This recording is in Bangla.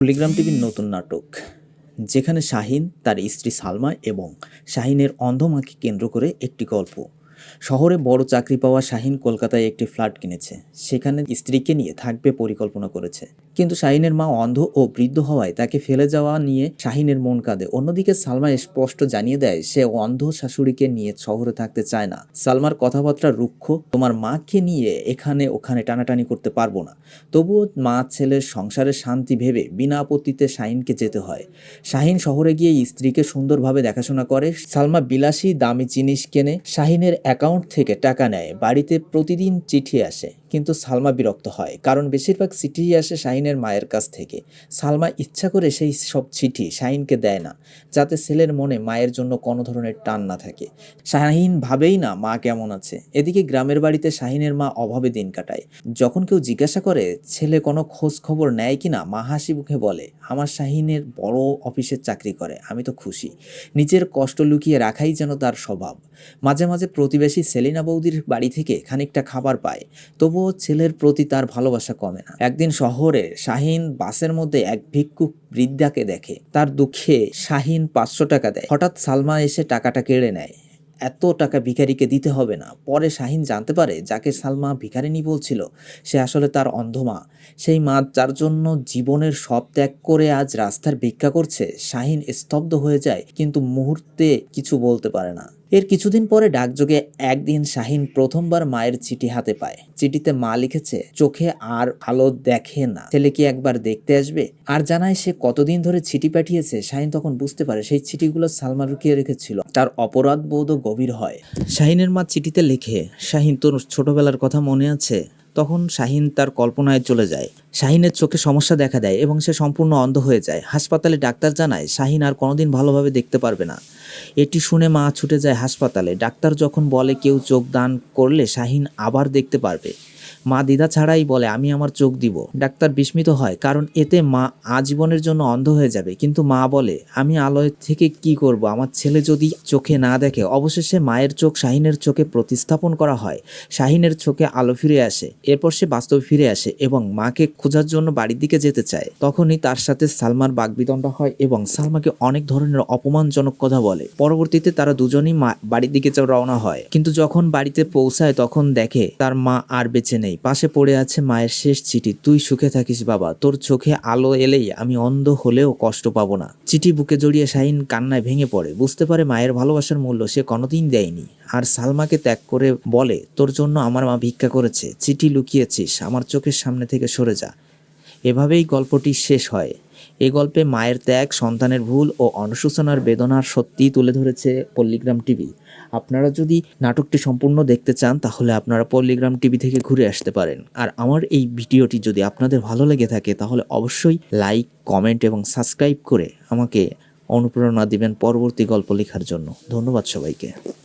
পলিগ্রাম টিভির নতুন নাটক, যেখানে শাহিন, তার স্ত্রী সালমা এবং শাহিনের অন্ধমাকে কেন্দ্র করে একটি গল্প। শহরে বড় চাকরি পাওয়া শাহিন কলকাতায় একটি ফ্ল্যাট কিনেছে। সেখানে স্ত্রীকে নিয়ে থাকবে পরিকল্পনা করেছে। কিন্তু শাহিনের মা অন্ধ ও বৃদ্ধ হওয়ায় তাকে ফেলে যাওয়া নিয়ে শাহিনের মন কাঁদে। অন্যদিকে সালমা স্পষ্ট জানিয়ে দেয়, সে অন্ধ শাশুড়িকে নিয়ে শহরে থাকতে চায় না। সালমার কথাবার্তা রুক্ষ, তোমার মাকে নিয়ে এখানে ওখানে টানাটানি করতে পারব না। তবুও মা ছেলের সংসারের শান্তি ভেবে বিনা আপত্তিতে শাহিনকে যেতে হয়। শাহিন শহরে গিয়ে স্ত্রীকে সুন্দরভাবে দেখাশোনা করে। সালমা বিলাসী দামি জিনিস কেনে শাহিনের অ্যাকাউন্ট থেকে টাকা নেয় বাড়িতে প্রতিদিন চিঠি আসে। কিন্তু সালমা বিরক্ত হয়, কারণ বেশিরভাগ চিঠি আসে শাহিনের মায়ের কাছ থেকে। সালমা ইচ্ছা করে সেই সব চিঠি শাহিনকে দেয় না, যাতে ছেলের মনে মায়ের জন্য কোনো ধরনের টান না থাকে। শাহিন ভাবেই না মা কেমন আছে। এদিকে গ্রামের বাড়িতে শাহিনের মা অভাবে দিন কাটায়। যখন কেউ জিজ্ঞাসা করে, ছেলে কোনো খোঁজ খবর নেয় কিনা? মা হাসি মুখে বলে, আমার শাহিনের বড় অফিসের চাকরি করে, আমি তো খুশি। নিজের কষ্ট লুকিয়ে রাখাই যেন তার স্বভাব। মাঝে মাঝে প্রতিবেশী সেলিনা বৌদির বাড়ি থেকে খানিকটা খাবার পায়। তবুও ছেলের প্রতি তার ভালোবাসা কমে না। একদিন শহরে শাহিন বাসের মধ্যে এক ভিক্ষুক বৃদ্ধাকে দেখে। তার দুঃখে শাহিন পাঁচশো টাকা দেয়। হঠাৎ সালমা এসে টাকাটা কেড়ে নেয়। এত টাকা ভিখারিকে দিতে হবে না। পরে শাহিন জানতে পারে যাকে সালমা ভিখারিনী বলছিল, সে আসলে তার অন্ধমা সেই মা যার জন্য জীবনের সব ত্যাগ করে আজ রাস্তার ভিক্ষা করছে, শাহিন স্তব্ধ হয়ে যায়, কিন্তু মুহূর্তে কিছু বলতে পারে না। এর কিছুদিন পরে ডাকযোগে একদিন শাহিন প্রথমবার মায়ের চিঠি হাতে পায়। চিঠিতে মা লিখেছে, চোখে আর আলো দেখে না। ছেলে কি একবার দেখতে আসবে? আর জানায় সে কতদিন ধরে চিঠি পাঠিয়েছে, শাহিন তখন বুঝতে পারে সেই চিঠিগুলো সালমা লুকিয়ে রেখেছিল। তার অপরাধ বোধ গভীর হয়। শাহিনের মা চিঠিতে লিখে, শাহিন, তোর ছোটবেলার কথা মনে আছে? তখন শাহিন তার কল্পনায় চলে যায়। শাহিনের চোখে সমস্যা দেখা দেয় এবং সে সম্পূর্ণ অন্ধ হয়ে যায়। হাসপাতালে ডাক্তার জানায়, শাহিন আর কোনোদিন ভালোভাবে দেখতে পারবে না। এটি শুনে মা ছুটে যায় হাসপাতালে। ডাক্তার যখন বলে কেউ চোখ দান করলে, শাহিন আবার দেখতে পারবে। মা দ্বিধা ছাড়াই বলে, আমি আমার চোখ দিব। ডাক্তার বিস্মিত হয়, কারণ এতে মা আজীবনের জন্য অন্ধ হয়ে যাবে। কিন্তু মা বলে, আমি আলোয় থেকে কি করব? আমার ছেলে যদি চোখে না দেখে, অবশেষে মায়ের চোখ শাহিনের চোখে প্রতিস্থাপন করা হয়। শাহিনের চোখে আলো ফিরে আসে, এরপর সে বাস্তবে ফিরে আসে এবং মাকে খোঁজার জন্য বাড়ির দিকে যেতে চায়। তখনই তার সাথে সালমার বাগবিতণ্ডা হয় এবং সালমাকে অনেক ধরনের অপমানজনক কথা বলে। পরবর্তীতে তারা দুজনই মা বাড়ির দিকে রওনা হয়। কিন্তু যখন বাড়িতে পৌঁছায়, তখন দেখে তার মা আর বেঁচে নেই। পাশে পড়ে আছে মায়ের শেষ চিঠি। তুই সুখে থাকিস বাবা। তোর চোখে আলো এলেই আমি অন্ধ হলেও কষ্ট পাবো না। চিঠি বুকে জড়িয়ে শাহিন কান্নায় ভেঙে পড়ে। বুঝতে পারে মায়ের ভালোবাসার মূল্য সে কোনোদিন দেয়নি। আর সালমাকে ত্যাগ করে বলে, তোর জন্য আমার মা ভিক্ষা করেছে। চিঠি লুকিয়েছিস। আমার চোখের সামনে থেকে সরে যা। এভাবেই গল্পটি শেষ হয়। এই গল্পে মায়ের ত্যাগ, সন্তানের ভুল ও অনুশোচনার বেদনার সত্যি তুলে ধরেছে পল্লিগ্রাম টিভি। আপনারা যদি নাটকটি সম্পূর্ণ দেখতে চান, তাহলে আপনারা পল্লিগ্রাম টিভি থেকে ঘুরে আসতে পারেন। আর আমার এই ভিডিওটি যদি আপনাদের ভালো লেগে থাকে, তাহলে অবশ্যই লাইক, কমেন্ট এবং সাবস্ক্রাইব করে আমাকে অনুপ্রেরণা দিবেন পরবর্তী গল্প লেখার জন্য। ধন্যবাদ সবাইকে।